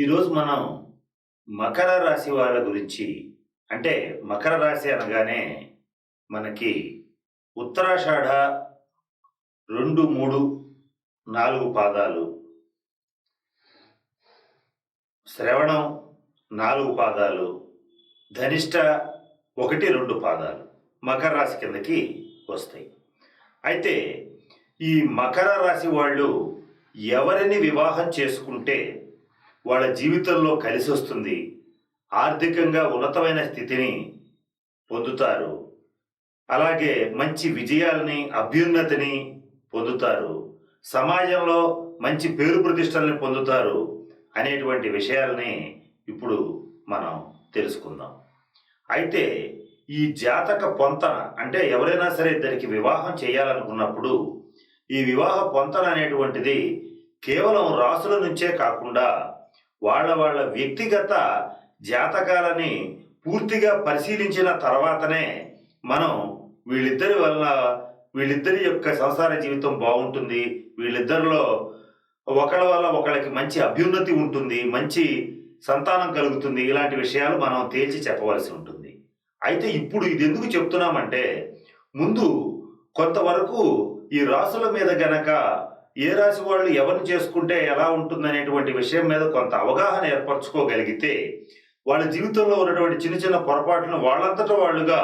ఈరోజు మనం మకర రాశి వాళ్ళ గురించి అంటే మకర రాశి అనగానే మనకి ఉత్తరాషాఢ రెండు మూడు నాలుగు పాదాలు శ్రవణం నాలుగు పాదాలు ధనిష్ట ఒకటి రెండు పాదాలు మకర రాశి కిందకి వస్తాయి. అయితే ఈ మకర రాశి వాళ్ళు ఎవరిని వివాహం చేసుకుంటే వాళ్ళ జీవితంలో కలిసి వస్తుంది ఆర్థికంగా ఉన్నతమైన స్థితిని పొందుతారు. అలాగే మంచి విజయాలని అభ్యున్నతిని పొందుతారు. సమాజంలో మంచి పేరు ప్రతిష్టల్ని పొందుతారు అనేటువంటి విషయాలని ఇప్పుడు మనం తెలుసుకుందాం. అయితే ఈ జాతక పొంతన అంటే ఎవరైనా సరే ఇద్దరికి వివాహం చేయాలనుకున్నప్పుడు ఈ వివాహ పొంతన అనేటువంటిది కేవలం రాసుల నుంచే కాకుండా వాళ్ళ వాళ్ళ వ్యక్తిగత జాతకాలని పూర్తిగా పరిశీలించిన తర్వాతనే మనం వీళ్ళిద్దరి వల్ల వీళ్ళిద్దరి యొక్క సంసార జీవితం బాగుంటుంది. వీళ్ళిద్దరిలో ఒకళ్ళ వల్ల ఒకళ్ళకి మంచి అభ్యున్నతి ఉంటుంది మంచి సంతానం కలుగుతుంది. ఇలాంటి విషయాలు మనం తేల్చి చెప్పవలసి ఉంటుంది. అయితే ఇప్పుడు ఇది ఎందుకు చెప్తున్నామంటే ముందు కొంతవరకు ఈ రాసుల మీద గనక ఏ రాశి వాళ్ళు ఎవరిని చేసుకుంటే ఎలా ఉంటుందనేటువంటి విషయం మీద కొంత అవగాహన ఏర్పరచుకోగలిగితే వాళ్ళ జీవితంలో ఉన్నటువంటి చిన్న చిన్న పొరపాట్లను వాళ్ళంతటా వాళ్ళుగా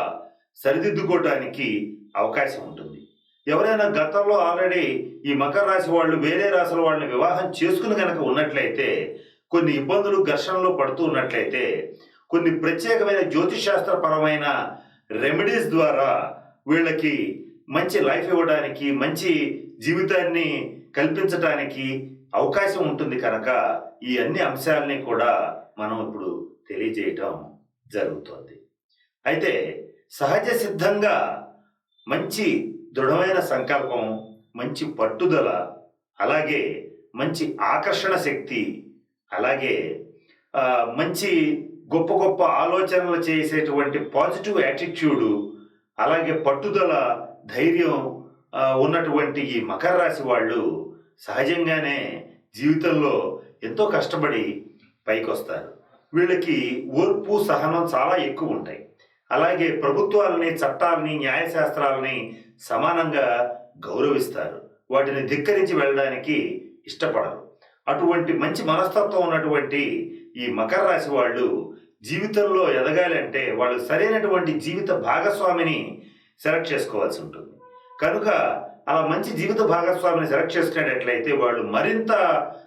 సరిదిద్దుకోవటానికి అవకాశం ఉంటుంది. ఎవరైనా గతంలో ఆల్రెడీ ఈ మకర రాశి వాళ్ళు వేరే రాశుల వాళ్ళని వివాహం చేసుకుని కనుక ఉన్నట్లయితే కొన్ని ఇబ్బందులు ఘర్షణలో పడుతూ ఉన్నట్లయితే కొన్ని ప్రత్యేకమైన జ్యోతిశాస్త్రపరమైన రెమెడీస్ ద్వారా వీళ్ళకి మంచి లైఫ్ ఇవ్వడానికి మంచి జీవితాన్ని కల్పించటానికి అవకాశం ఉంటుంది కనుక ఈ అన్ని అంశాలని కూడా మనం ఇప్పుడు తెలియజేయటం జరుగుతోంది. అయితే సహజ సిద్ధంగా మంచి దృఢమైన సంకల్పం మంచి పట్టుదల అలాగే మంచి ఆకర్షణ శక్తి అలాగే మంచి గొప్ప గొప్ప ఆలోచనలు చేసేటువంటి పాజిటివ్ యాటిట్యూడు అలాగే పట్టుదల ధైర్యం ఉన్నటువంటి ఈ మకర రాశి వాళ్ళు సహజంగానే జీవితంలో ఎంతో కష్టపడి పైకి వస్తారు వీళ్ళకి ఓర్పు సహనం చాలా ఎక్కువ ఉంటాయి. అలాగే ప్రభుత్వాలని చట్టాలని న్యాయశాస్త్రాలని సమానంగా గౌరవిస్తారు. వాటిని ధిక్కరించి వెళ్ళడానికి ఇష్టపడరు. అటువంటి మంచి మనస్తత్వం ఉన్నటువంటి ఈ మకర రాశి వాళ్ళు జీవితంలో ఎదగాలి అంటే వాళ్ళు సరైనటువంటి జీవిత భాగస్వామిని సెలెక్ట్ చేసుకోవాల్సి ఉంటుంది. కనుక అలా మంచి జీవిత భాగస్వామిని సెలెక్ట్ చేసుకునేటట్లయితే వాళ్ళు మరింత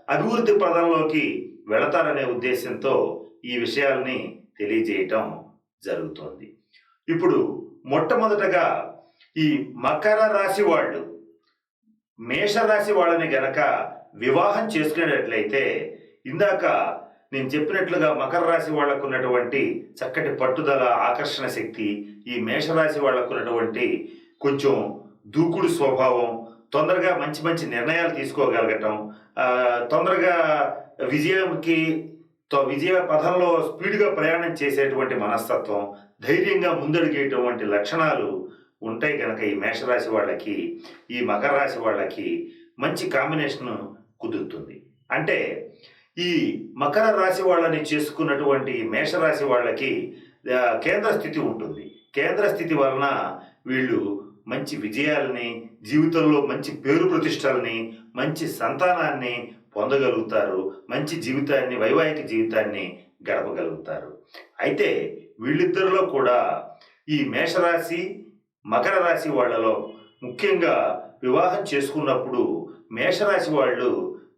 అభివృద్ధి పదంలోకి వెళతారనే ఉద్దేశంతో ఈ విషయాల్ని తెలియజేయటం జరుగుతోంది. ఇప్పుడు మొట్టమొదటగా ఈ మకర రాశి వాళ్ళు మేషరాశి వాళ్ళని గనక వివాహం చేసుకునేటట్లయితే ఇందాక నేను చెప్పినట్లుగా మకర రాశి వాళ్ళకు ఉన్నటువంటి చక్కటి పట్టుదల ఆకర్షణ శక్తి ఈ మేషరాశి వాళ్ళకు ఉన్నటువంటి కొంచెం దూకుడు స్వభావం తొందరగా మంచి మంచి నిర్ణయాలు తీసుకోగలగటం తొందరగా విజయంకి విజయ పథంలో స్పీడ్గా ప్రయాణం చేసేటువంటి మనస్తత్వం ధైర్యంగా ముందడిగేటువంటి లక్షణాలు ఉంటాయి కనుక ఈ మేషరాశి వాళ్ళకి ఈ మకర రాశి వాళ్ళకి మంచి కాంబినేషన్ కుదురుతుంది. అంటే ఈ మకర రాశి వాళ్ళని చేసుకున్నటువంటి మేషరాశి వాళ్ళకి కేంద్ర స్థితి ఉంటుంది. కేంద్ర స్థితి వలన వీళ్ళు మంచి విజయాలని జీవితంలో మంచి పేరు ప్రతిష్టలని మంచి సంతానాన్ని పొందగలుగుతారు మంచి జీవితాన్ని వైవాహిక జీవితాన్ని గడపగలుగుతారు. అయితే వీళ్ళిద్దరిలో కూడా ఈ మేషరాశి మకర రాశి వాళ్ళలో ముఖ్యంగా వివాహం చేసుకున్నప్పుడు మేషరాశి వాళ్ళు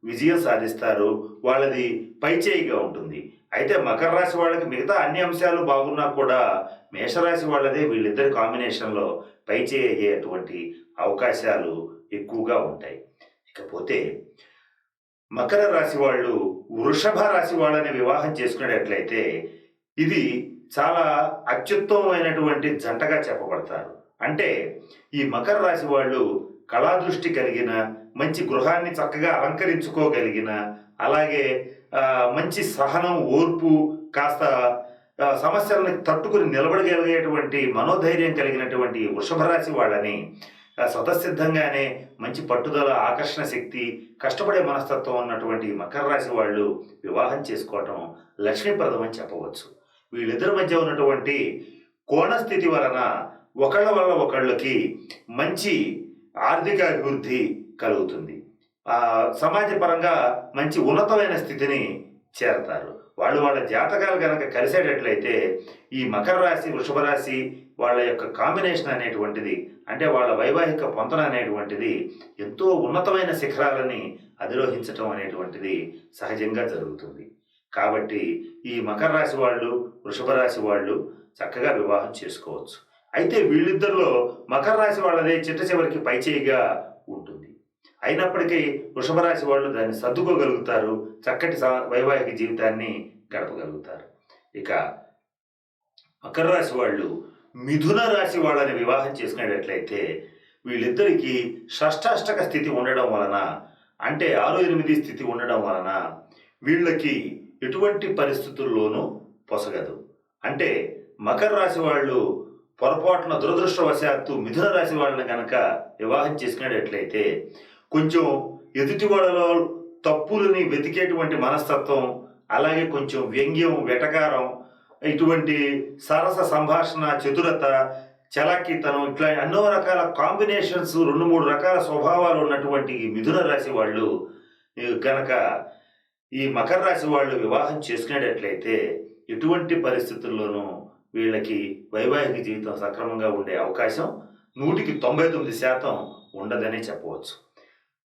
విజయం సాధిస్తారు వాళ్ళది పైచేయిగా ఉంటుంది. అయితే మకర రాశి వాళ్ళకి మిగతా అన్ని అంశాలు బాగున్నా కూడా మేషరాశి వాళ్ళదే వీళ్ళిద్దరి కాంబినేషన్లో పైచే అయ్యేటువంటి అవకాశాలు ఎక్కువగా ఉంటాయి. ఇకపోతే మకర రాశి వాళ్ళు వృషభ రాశి వాళ్ళని వివాహం చేసుకునేటట్లయితే ఇది చాలా అత్యుత్తమమైనటువంటి జంటగా చెప్పబడతారు. అంటే ఈ మకర రాశి వాళ్ళు కళాదృష్టి కలిగిన మంచి గృహాన్ని చక్కగా అలంకరించుకోగలిగిన అలాగే మంచి సహనం ఓర్పు కాస్త సమస్యలను తట్టుకుని నిలబడగలిగేటువంటి మనోధైర్యం కలిగినటువంటి వృషభరాశి వాళ్ళని స్వతసిద్ధంగానే మంచి పట్టుదల ఆకర్షణ శక్తి కష్టపడే మనస్తత్వం ఉన్నటువంటి మకర రాశి వాళ్ళు వివాహం చేసుకోవటం లక్ష్మీప్రదం అని చెప్పవచ్చు. వీళ్ళిద్దరి మధ్య ఉన్నటువంటి కోణస్థితి వలన ఒకళ్ళ వల్ల ఒకళ్ళకి మంచి ఆర్థిక అభివృద్ధి కలుగుతుంది. సమాజపరంగా మంచి ఉన్నతమైన స్థితిని చేరతారు. వాళ్ళు వాళ్ళ జాతకాలు కనుక కలిసేటట్లయితే ఈ మకర రాశి వృషభ రాశి వాళ్ళ యొక్క కాంబినేషన్ అనేటువంటిది అంటే వాళ్ళ వైవాహిక పొంతన అనేటువంటిది ఎంతో ఉన్నతమైన శిఖరాలని అధిరోహించటం అనేటువంటిది సహజంగా జరుగుతుంది. కాబట్టి ఈ మకర రాశి వాళ్ళు వృషభ రాశి వాళ్ళు చక్కగా వివాహం చేసుకోవచ్చు. అయితే వీళ్ళిద్దరిలో మకర రాశి వాళ్ళదే చిట్ట చివరికి పైచేయిగా ఉంటుంది. అయినప్పటికీ వృషభ రాశి వాళ్ళు దాన్ని సర్దుకోగలుగుతారు చక్కటి స- వైవాహిక జీవితాన్ని గడపగలుగుతారు. ఇక మకర రాశి వాళ్ళు మిథున రాశి వాళ్ళని వివాహం చేసుకునేటట్లయితే వీళ్ళిద్దరికీ షష్టాష్టక స్థితి ఉండడం వలన అంటే ఆరు ఎనిమిది స్థితి ఉండడం వలన వీళ్ళకి ఎటువంటి పరిస్థితుల్లోనూ పొసగదు. అంటే మకర రాశి వాళ్ళు పొరపాటున దురదృష్టవశాత్తు మిథున రాశి వాళ్ళని కనుక వివాహం చేసుకునేటట్లయితే కొంచెం ఎదుటి వాళ్ళలో తప్పులని వెతికేటువంటి మనస్తత్వం అలాగే కొంచెం వ్యంగ్యం వెటకారం ఇటువంటి సరస సంభాషణ చతురత చలాకీతనం ఇట్లా ఎన్నో రకాల కాంబినేషన్స్ రెండు మూడు రకాల స్వభావాలు ఉన్నటువంటి ఈ మిథున రాశి వాళ్ళు కనుక ఈ మకర రాశి వాళ్ళు వివాహం చేసుకునేటట్లయితే ఎటువంటి పరిస్థితుల్లోనూ వీళ్ళకి వైవాహిక జీవితం సక్రమంగా ఉండే అవకాశం నూటికి తొంభై తొమ్మిది శాతం ఉండదని చెప్పవచ్చు.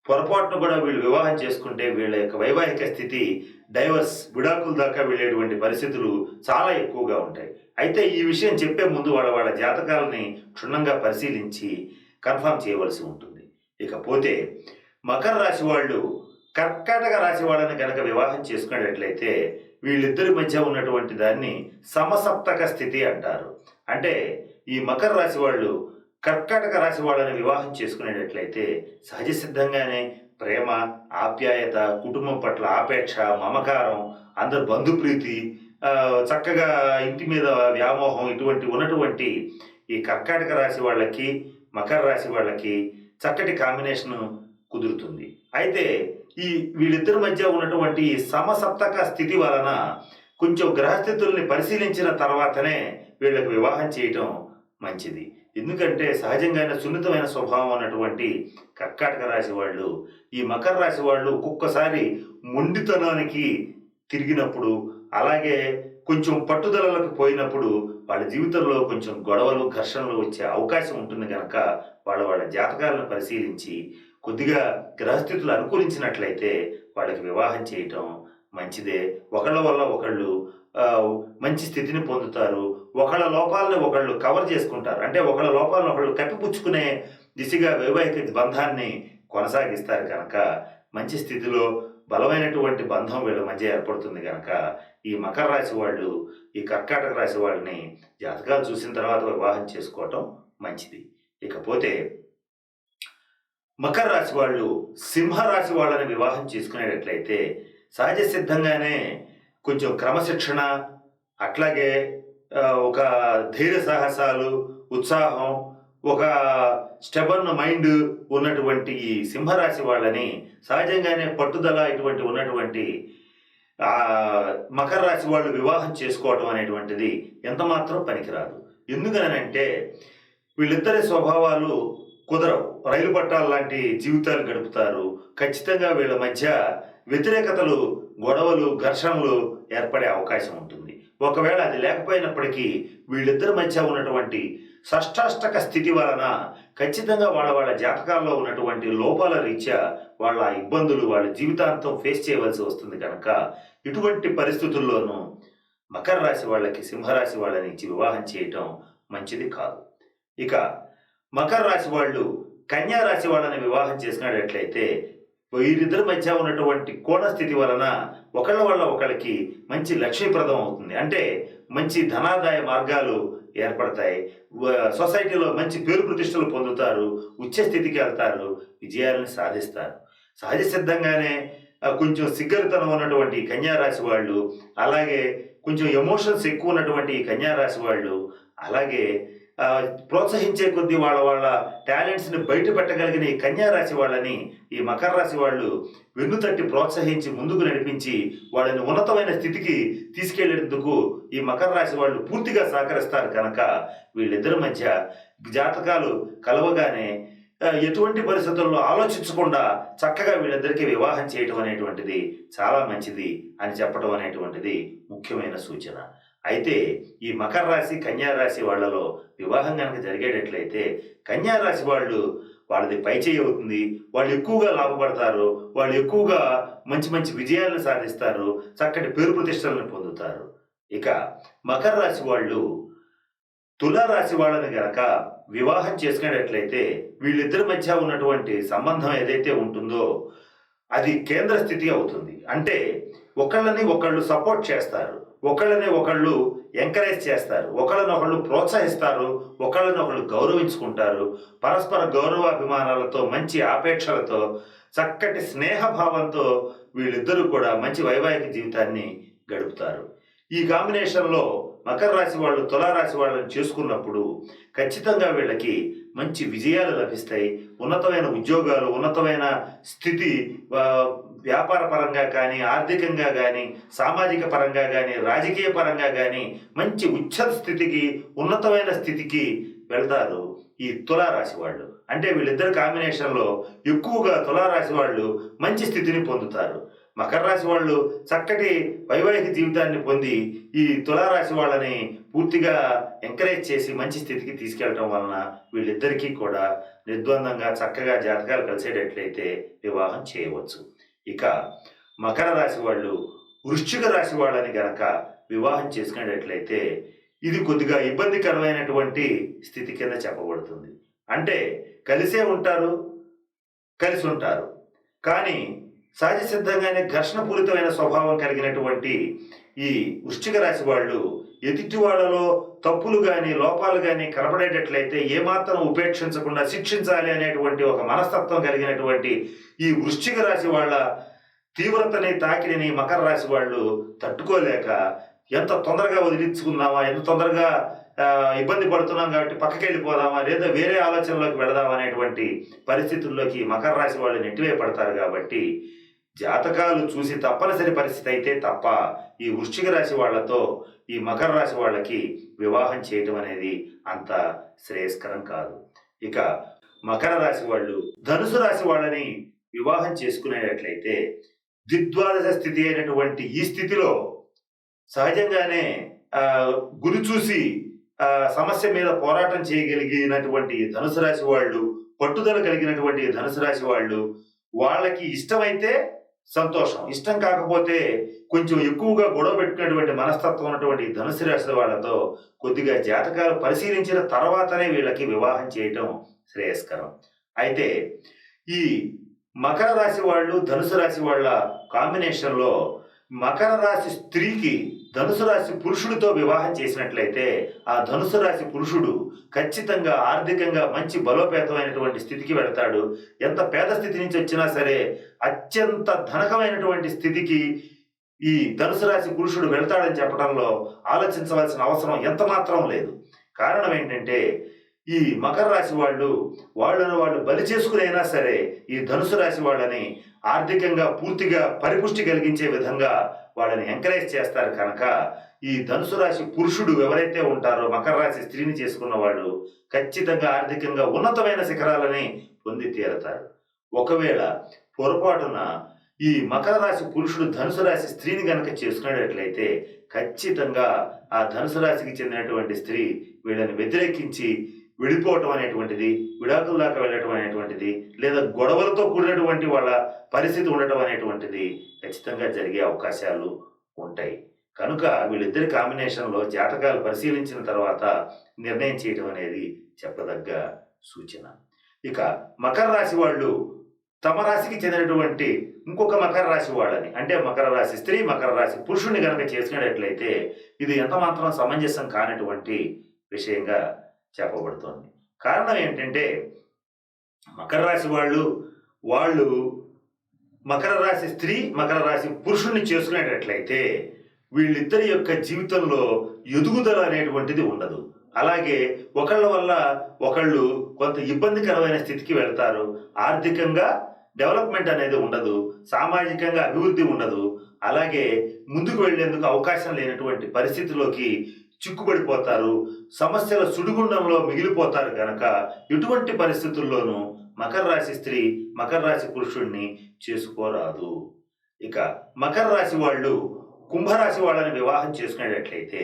పొరపాటును కూడా వీళ్ళు వివాహం చేసుకుంటే వీళ్ళ యొక్క వైవాహిక స్థితి డైవర్స్ విడాకుల దాకా వెళ్ళేటువంటి పరిస్థితులు చాలా ఎక్కువగా ఉంటాయి. అయితే ఈ విషయం చెప్పే ముందు వాళ్ళ వాళ్ళ జాతకాలని క్షుణ్ణంగా పరిశీలించి కన్ఫర్మ్ చేయవలసి ఉంటుంది. ఇకపోతే మకర రాశి వాళ్ళు కర్కాటక రాశి వాళ్ళని కనుక వివాహం చేసుకునేటట్లయితే వీళ్ళిద్దరి మధ్య ఉన్నటువంటి దాన్ని సమసప్తక స్థితి అంటారు. అంటే ఈ మకర రాశి వాళ్ళు కర్కాటక రాశి వాళ్ళని వివాహం చేసుకునేటట్లయితే సహజ సిద్ధంగానే ప్రేమ ఆప్యాయత కుటుంబం పట్ల ఆపేక్ష మమకారం అందరు బంధుప్రీతి చక్కగా ఇంటి మీద వ్యామోహం ఇటువంటి ఉన్నటువంటి ఈ కర్కాటక రాశి వాళ్ళకి మకర రాశి వాళ్ళకి చక్కటి కాంబినేషన్ కుదురుతుంది. అయితే ఈ వీళ్ళిద్దరి మధ్య ఉన్నటువంటి సమసప్తక స్థితి వలన కొంచెం గ్రహస్థితుల్ని పరిశీలించిన తర్వాతనే వీళ్ళకి వివాహం చేయటం మంచిది. ఎందుకంటే సహజంగానే సున్నితమైన స్వభావం ఉన్నటువంటి కర్కాటక రాశి వాళ్ళు ఈ మకర రాశి వాళ్ళు ఒక్కొక్కసారి మొండితనానికి తిరిగినప్పుడు అలాగే కొంచెం పట్టుదలలకు పోయినప్పుడు వాళ్ళ జీవితంలో కొంచెం గొడవలు ఘర్షణలు వచ్చే అవకాశం ఉంటుంది కనుక వాళ్ళ వాళ్ళ జాతకాలను పరిశీలించి కొద్దిగా గ్రహస్థితులు అనుకూలించినట్లయితే వాళ్ళకి వివాహం చేయటం మంచిదే. ఒకళ్ళ వల్ల ఒకళ్ళు మంచి స్థితిని పొందుతారు. ఒకళ్ళ లోపాలను ఒకళ్ళు కవర్ చేసుకుంటారు. అంటే ఒకళ్ళ లోపాలను ఒకళ్ళు కప్పిపుచ్చుకునే దిశగా వైవాహిక బంధాన్ని కొనసాగిస్తారు కనుక మంచి స్థితిలో బలమైనటువంటి బంధం వీళ్ళ మధ్య ఏర్పడుతుంది కనుక ఈ మకర రాశి వాళ్ళు ఈ కర్కాటక రాశి వాళ్ళని జాతకాలు చూసిన తర్వాత వివాహం చేసుకోవటం మంచిది. ఇకపోతే మకర రాశి వాళ్ళు సింహరాశి వాళ్ళని వివాహం చేసుకునేటట్లయితే సహజ సిద్ధంగానే కొంచెం క్రమశిక్షణ అట్లాగే ఒక ధైర్య సాహసాలు ఉత్సాహం ఒక స్టెబన్ మైండ్ ఉన్నటువంటి ఈ సింహరాశి వాళ్ళని సహజంగానే పట్టుదల ఇటువంటి ఉన్నటువంటి మకర రాశి వాళ్ళు వివాహం చేసుకోవటం అనేటువంటిది ఎంతమాత్రం పనికిరాదు. ఎందుకనంటే వీళ్ళిద్దరి స్వభావాలు కుదరవు. రైలు పట్టాల లాంటి జీవితాలు గడుపుతారు. ఖచ్చితంగా వీళ్ళ మధ్య వ్యతిరేకతలు గొడవలు ఘర్షణలు ఏర్పడే అవకాశం ఉంటుంది. ఒకవేళ అది లేకపోయినప్పటికీ వీళ్ళిద్దరి మధ్య ఉన్నటువంటి షష్టాష్టక స్థితి వలన ఖచ్చితంగా వాళ్ళ వాళ్ళ జాతకాల్లో ఉన్నటువంటి లోపాల రీత్యా వాళ్ళ ఇబ్బందులు వాళ్ళ జీవితాంతం ఫేస్ చేయవలసి వస్తుంది కనుక ఇటువంటి పరిస్థితుల్లోనూ మకర రాశి వాళ్ళకి సింహరాశి వాళ్ళని ఇచ్చి వివాహం చేయటం మంచిది కాదు. ఇక మకర రాశి వాళ్ళు కన్యా రాశి వాళ్ళని వివాహం చేసినట్లయితే వీరిద్దరి మధ్య ఉన్నటువంటి కోణ స్థితి వలన ఒకళ్ళ వల్ల ఒకళ్ళకి మంచి లక్ష్మీప్రదం అవుతుంది. అంటే మంచి ధనాదాయ మార్గాలు ఏర్పడతాయి. సొసైటీలో మంచి పేరు ప్రతిష్టలు పొందుతారు. ఉచ్చ స్థితికి వెళ్తారు. విజయాలను సాధిస్తారు. సహజ సిద్ధంగానే కొంచెం సిగ్గరితనం ఉన్నటువంటి కన్యారాశి కన్యా రాశి వాళ్ళు అలాగే కొంచెం ఎమోషన్స్ ఎక్కువ ఉన్నటువంటి కన్యారాశి వాళ్ళు అలాగే ప్రోత్సహించే కొద్దీ వాళ్ళ వాళ్ళ టాలెంట్స్ని బయట పెట్టగలిగిన ఈ కన్యా రాశి వాళ్ళని ఈ మకర రాశి వాళ్ళు వెన్నుతట్టి ప్రోత్సహించి ముందుకు నడిపించి వాళ్ళని ఉన్నతమైన స్థితికి తీసుకెళ్ళేందుకు ఈ మకర రాశి వాళ్ళు పూర్తిగా సహకరిస్తారు కనుక వీళ్ళిద్దరి మధ్య జాతకాలు కలవగానే ఎటువంటి పరిస్థితుల్లో ఆలోచించకుండా చక్కగా వీళ్ళిద్దరికీ వివాహం చేయటం అనేటువంటిది చాలా మంచిది అని చెప్పడం అనేటువంటిది ముఖ్యమైన సూచన. అయితే ఈ మకర రాశి కన్యా రాశి వాళ్ళలో వివాహం కనుక జరిగేటట్లయితే కన్యా రాశి వాళ్ళు వాళ్ళది పైచేయి అవుతుంది. వాళ్ళు ఎక్కువగా లాభపడతారు. వాళ్ళు ఎక్కువగా మంచి మంచి విజయాలను సాధిస్తారు. చక్కటి పేరు ప్రతిష్టలను పొందుతారు. ఇక మకర రాశి వాళ్ళు తులారాశి వాళ్ళని గనక వివాహం చేసుకునేటట్లయితే వీళ్ళిద్దరి మధ్య ఉన్నటువంటి సంబంధం ఏదైతే ఉంటుందో అది కేంద్ర స్థితి అవుతుంది. అంటే ఒకళ్ళని ఒకళ్ళు సపోర్ట్ చేస్తారు. ఒకళ్ళని ఒకళ్ళు ఎంకరేజ్ చేస్తారు. ఒకళ్ళని ఒకళ్ళు ప్రోత్సహిస్తారు. ఒకళ్ళని ఒకళ్ళు గౌరవించుకుంటారు. పరస్పర గౌరవాభిమానాలతో మంచి ఆపేక్షలతో చక్కటి స్నేహభావంతో వీళ్ళిద్దరూ కూడా మంచి వైవాహిక జీవితాన్ని గడుపుతారు. ఈ కాంబినేషన్లో మకర రాశి వాళ్ళు తులారాశి వాళ్ళని చేసుకున్నప్పుడు ఖచ్చితంగా వీళ్ళకి మంచి విజయాలు లభిస్తాయి. ఉన్నతమైన ఉద్యోగాలు ఉన్నతమైన స్థితి వ్యాపార పరంగా కానీ ఆర్థికంగా కానీ సామాజిక పరంగా కానీ రాజకీయ పరంగా కానీ మంచి ఉచ్చ స్థితికి ఉన్నతమైన స్థితికి వెళ్తారు ఈ తులారాశి వాళ్ళు. అంటే వీళ్ళిద్దరి కాంబినేషన్లో ఎక్కువగా తులారాశి వాళ్ళు మంచి స్థితిని పొందుతారు. మకర రాశి వాళ్ళు చక్కటి వైవాహిక జీవితాన్ని పొంది ఈ తులారాశి వాళ్ళని పూర్తిగా ఎంకరేజ్ చేసి మంచి స్థితికి తీసుకెళ్ళటం వలన వీళ్ళిద్దరికీ కూడా నిర్ద్వందంగా చక్కగా జాతకాలు కలిసేటట్లయితే వివాహం చేయవచ్చు. ఇక మకర రాశి వాళ్ళు వృశ్చిక రాశి వాళ్ళని గనక వివాహం చేసుకునేటట్లయితే ఇది కొద్దిగా ఇబ్బందికరమైనటువంటి స్థితి కింద చెప్పబడుతుంది. అంటే కలిసే ఉంటారు కలిసి ఉంటారు. కానీ సహజ సిద్ధంగానే ఘర్షణపూరితమైన స్వభావం కలిగినటువంటి ఈ వృశ్చిక రాశి వాళ్ళు ఎదుటి వాళ్ళలో తప్పులు కానీ లోపాలు కానీ కనబడేటట్లయితే ఏమాత్రం ఉపేక్షించకుండా శిక్షించాలి అనేటువంటి ఒక మనస్తత్వం కలిగినటువంటి ఈ వృశ్చిక రాశి వాళ్ళ తీవ్రతని తాకిడిని మకర రాశి వాళ్ళు తట్టుకోలేక ఎంత తొందరగా వదిలించుకుందామా ఎంత తొందరగా ఇబ్బంది పడుతున్నాం కాబట్టి పక్కకి వెళ్ళిపోదామా లేదా వేరే ఆలోచనలోకి వెళదామా అనేటువంటి పరిస్థితుల్లోకి మకర రాశి వాళ్ళు నెట్టివేయబడతారు కాబట్టి జాతకాలు చూసి తప్పనిసరి పరిస్థితి అయితే తప్ప ఈ వృశ్చిక రాశి వాళ్ళతో ఈ మకర రాశి వాళ్ళకి వివాహం చేయటం అనేది అంత శ్రేయస్కరం కాదు. ఇక మకర రాశి వాళ్ళు ధనుసు రాశి వాళ్ళని వివాహం చేసుకునేటట్లయితే ద్విద్వాదశ స్థితి అయినటువంటి ఈ స్థితిలో సహజంగానే గురి చూసి సమస్య మీద పోరాటం చేయగలిగినటువంటి ధనుసు రాశి వాళ్ళు పట్టుదల కలిగినటువంటి ధనుసు రాశి వాళ్ళు వాళ్ళకి ఇష్టమైతే సంతోషం. ఇష్టం కాకపోతే కొంచెం ఎక్కువగా గొడవ పెట్టుకున్నటువంటి మనస్తత్వం ఉన్నటువంటి ధనుసు రాశి వాళ్ళతో కొద్దిగా జాతకాలు పరిశీలించిన తర్వాతనే వీళ్ళకి వివాహం చేయటం శ్రేయస్కరం. అయితే ఈ మకర రాశి వాళ్ళు ధనుసు రాశి వాళ్ళ కాంబినేషన్లో మకర రాశి స్త్రీకి ధనుసు రాశి పురుషుడితో వివాహం చేసినట్లయితే ఆ ధనుసు రాశి పురుషుడు ఖచ్చితంగా ఆర్థికంగా మంచి బలోపేతమైనటువంటి స్థితికి వెళతాడు. ఎంత పేద స్థితి నుంచి వచ్చినా సరే అత్యంత ధనకమైనటువంటి స్థితికి ఈ ధనుసు రాశి పురుషుడు వెళ్తాడని చెప్పడంలో ఆలోచించవలసిన అవసరం ఎంత మాత్రం లేదు. కారణం ఏంటంటే ఈ మకర రాశి వాళ్ళు వాళ్ళను వాళ్ళు బలి చేసుకునైనా సరే ఈ ధనుసు రాశి వాళ్ళని ఆర్థికంగా పూర్తిగా పరిపుష్టి కలిగించే విధంగా వాళ్ళని ఎంకరేజ్ చేస్తారు కనుక ఈ ధనుసు రాశి పురుషుడు ఎవరైతే ఉంటారో మకర రాశి స్త్రీని చేసుకున్న వాళ్ళు ఖచ్చితంగా ఆర్థికంగా ఉన్నతమైన శిఖరాలని పొంది తీరతారు. ఒకవేళ పొరపాటున ఈ మకర రాశి పురుషుడు ధనుసు రాశి స్త్రీని గనక చేసుకునేటట్లయితే ఖచ్చితంగా ఆ ధనుసు రాశికి చెందినటువంటి స్త్రీ వీళ్ళని వ్యతిరేకించి విడిపోవటం అనేటువంటిది విడాకుల దాకా వెళ్ళటం అనేటువంటిది లేదా గొడవలతో కూడినటువంటి వాళ్ళ పరిస్థితి ఉండటం అనేటువంటిది ఖచ్చితంగా జరిగే అవకాశాలు ఉంటాయి. కనుక వీళ్ళిద్దరి కాంబినేషన్లో జాతకాలు పరిశీలించిన తర్వాత నిర్ణయం చేయటం అనేది చెప్పదగ్గ సూచన. ఇక మకర రాశి వాళ్ళు తమ రాశికి చెందినటువంటి ఇంకొక మకర రాశి వాళ్ళని అంటే మకర రాశి స్త్రీ మకర రాశి పురుషుని కనుక చేసుకునేటట్లయితే ఇది ఎంతమాత్రం సమంజసం కానటువంటి విషయంగా చెప్పబడుతోంది. కారణం ఏంటంటే మకర రాశి వాళ్ళు వాళ్ళు మకర రాశి స్త్రీ మకర రాశి పురుషుణ్ణి చేసుకునేటట్లయితే వీళ్ళిద్దరి యొక్క జీవితంలో ఎదుగుదల అనేటువంటిది ఉండదు. అలాగే ఒకళ్ళ వల్ల ఒకళ్ళు కొంత ఇబ్బందికరమైన స్థితికి వెళ్తారు. ఆర్థికంగా డెవలప్మెంట్ అనేది ఉండదు సామాజికంగా అభివృద్ధి ఉండదు. అలాగే ముందుకు వెళ్ళేందుకు అవకాశం లేనటువంటి పరిస్థితిలోకి చిక్కుబడిపోతారు. సమస్యల సుడిగుండంలో మిగిలిపోతారు కనుక ఎటువంటి పరిస్థితుల్లోనూ మకర రాశి స్త్రీ మకర రాశి పురుషుణ్ణి చేసుకోరాదు. ఇక మకర రాశి వాళ్ళు కుంభరాశి వాళ్ళని వివాహం చేసుకునేటట్లయితే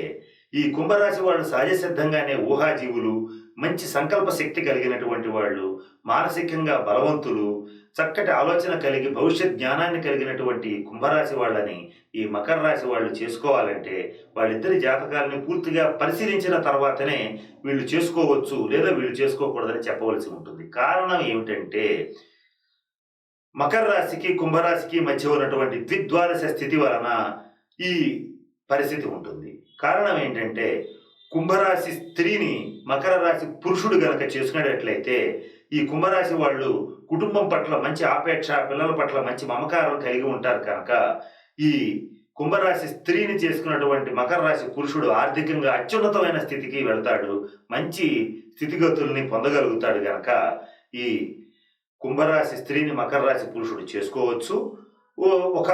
ఈ కుంభరాశి వాళ్ళు సహజ సిద్ధంగానే ఊహాజీవులు మంచి సంకల్ప శక్తి కలిగినటువంటి వాళ్ళు మానసికంగా బలవంతులు చక్కటి ఆలోచన కలిగి భవిష్యత్ జ్ఞానాన్ని కలిగినటువంటి కుంభరాశి వాళ్ళని ఈ మకర రాశి వాళ్ళు చేసుకోవాలంటే వాళ్ళిద్దరి జాతకాలని పూర్తిగా పరిశీలించిన తర్వాతనే వీళ్ళు చేసుకోవచ్చు లేదా వీళ్ళు చేసుకోకూడదని చెప్పవలసి ఉంటుంది. కారణం ఏమిటంటే మకర రాశికి కుంభరాశికి మధ్య ఉన్నటువంటి ద్విద్వాదశ స్థితి వలన ఈ పరిస్థితి ఉంటుంది. కారణం ఏంటంటే కుంభరాశి స్త్రీని మకర రాశి పురుషుడు గనక చేసుకునేటట్లయితే ఈ కుంభరాశి వాళ్ళు కుటుంబం పట్ల మంచి ఆపేక్ష పిల్లల పట్ల మంచి మమకారం కలిగి ఉంటారు కనుక ఈ కుంభరాశి స్త్రీని చేసుకున్నటువంటి మకర రాశి పురుషుడు ఆర్థికంగా అత్యున్నతమైన స్థితికి వెళ్తాడు. మంచి స్థితిగతుల్ని పొందగలుగుతాడు కనుక ఈ కుంభరాశి స్త్రీని మకర రాశి పురుషుడు చేసుకోవచ్చు. ఒక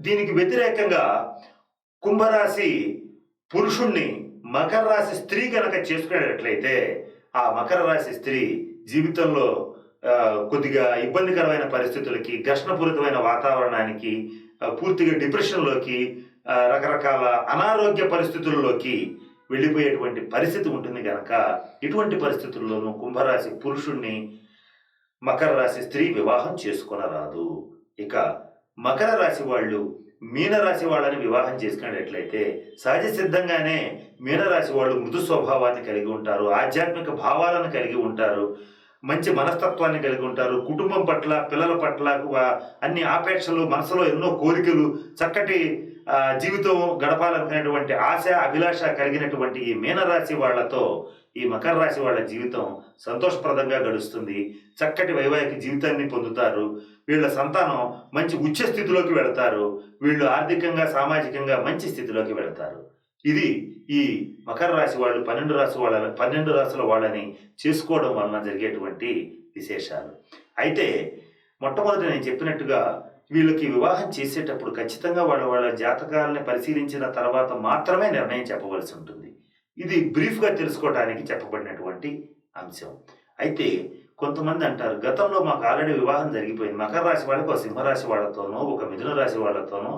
దీనికి వ్యతిరేకంగా కుంభరాశి పురుషుణ్ణి మకర రాశి స్త్రీ కనుక చేసుకునేటట్లయితే ఆ మకర రాశి స్త్రీ జీవితంలో కొద్దిగా ఇబ్బందికరమైన పరిస్థితులకి ఘర్షణపూరితమైన వాతావరణానికి పూర్తిగా డిప్రెషన్లోకి రకరకాల అనారోగ్య పరిస్థితుల్లోకి వెళ్ళిపోయేటువంటి పరిస్థితి ఉంటుంది కనుక ఇటువంటి పరిస్థితుల్లోనూ కుంభరాశి పురుషుణ్ణి మకర రాశి స్త్రీ వివాహం చేసుకొనరాదు. ఇక మకర రాశి వాళ్ళు మీనరాశి వాళ్ళని వివాహం చేసుకునేటట్లయితే సహజ సిద్ధంగానే మీనరాశి వాళ్ళు మృదు స్వభావాన్ని కలిగి ఉంటారు ఆధ్యాత్మిక భావాలను కలిగి ఉంటారు మంచి మనస్తత్వాన్ని కలిగి ఉంటారు కుటుంబం పట్ల పిల్లల పట్ల అన్ని ఆపేక్షలు మనసులో ఎన్నో కోరికలు చక్కటి జీవితం గడపాలనుకునేటువంటి ఆశ అభిలాష కలిగినటువంటి ఈ మీనరాశి వాళ్ళతో ఈ మకర రాశి వాళ్ళ జీవితం సంతోషప్రదంగా గడుస్తుంది. చక్కటి వైవాహిక జీవితాన్ని పొందుతారు. వీళ్ళ సంతానం మంచి ఉచ్చ స్థితిలోకి వెళతారు. వీళ్ళు ఆర్థికంగా సామాజికంగా మంచి స్థితిలోకి వెళతారు. ఇది ఈ మకర రాశి వాళ్ళు పన్నెండు రాశి వాళ్ళ పన్నెండు రాశుల వాళ్ళని చేసుకోవడం వలన జరిగేటువంటి విశేషాలు. అయితే మొట్టమొదటి నేను చెప్పినట్టుగా వీళ్ళకి వివాహం చేసేటప్పుడు ఖచ్చితంగా వాళ్ళ వాళ్ళ జాతకాలని పరిశీలించిన తర్వాత మాత్రమే నిర్ణయం చెప్పవలసి ఉంటుంది. ఇది బ్రీఫ్గా తెలుసుకోవడానికి చెప్పబడినటువంటి అంశం. అయితే కొంతమంది అంటారు గతంలో మాకు ఆల్రెడీ వివాహం జరిగిపోయింది. మకర రాశి వాళ్ళకి ఒక సింహరాశి వాళ్ళతోనో ఒక మిథున రాశి వాళ్ళతోనో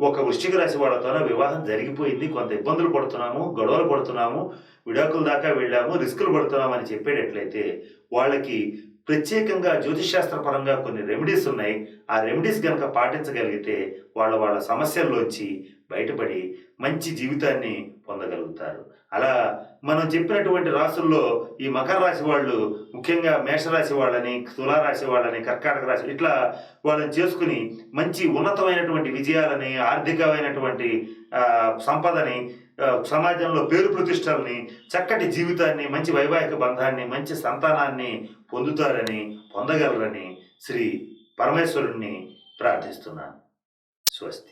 ఒక వృశ్చిక రాశి వాళ్ళతోనో వివాహం జరిగిపోయింది. కొంత ఇబ్బందులు పడుతున్నాము గొడవలు పడుతున్నాము విడాకుల దాకా వెళ్ళాము రిస్కులు పడుతున్నాము అని చెప్పేటట్లయితే వాళ్ళకి ప్రత్యేకంగా జ్యోతిషాస్త్ర పరంగా కొన్ని రెమెడీస్ ఉన్నాయి. ఆ రెమెడీస్ కనుక పాటించగలిగితే వాళ్ళ వాళ్ళ సమస్యల్లోంచి బయటపడి మంచి జీవితాన్ని పొందగలుగుతారు. అలా మనం చెప్పినటువంటి రాసుల్లో ఈ మకర రాశి వాళ్ళు ముఖ్యంగా మేషరాశి వాళ్ళని తులారాశి వాళ్ళని కర్కాటక రాశి ఇట్లా వాళ్ళని చేసుకుని మంచి ఉన్నతమైనటువంటి విజయాలని ఆర్థికమైనటువంటి సంపదని సమాజంలో పేరు ప్రతిష్టల్ని చక్కటి జీవితాన్ని మంచి వైవాహిక బంధాన్ని మంచి సంతానాన్ని పొందుతారని పొందగలరని శ్రీ పరమేశ్వరుణ్ణి ప్రార్థిస్తున్నాను. స్వస్తి.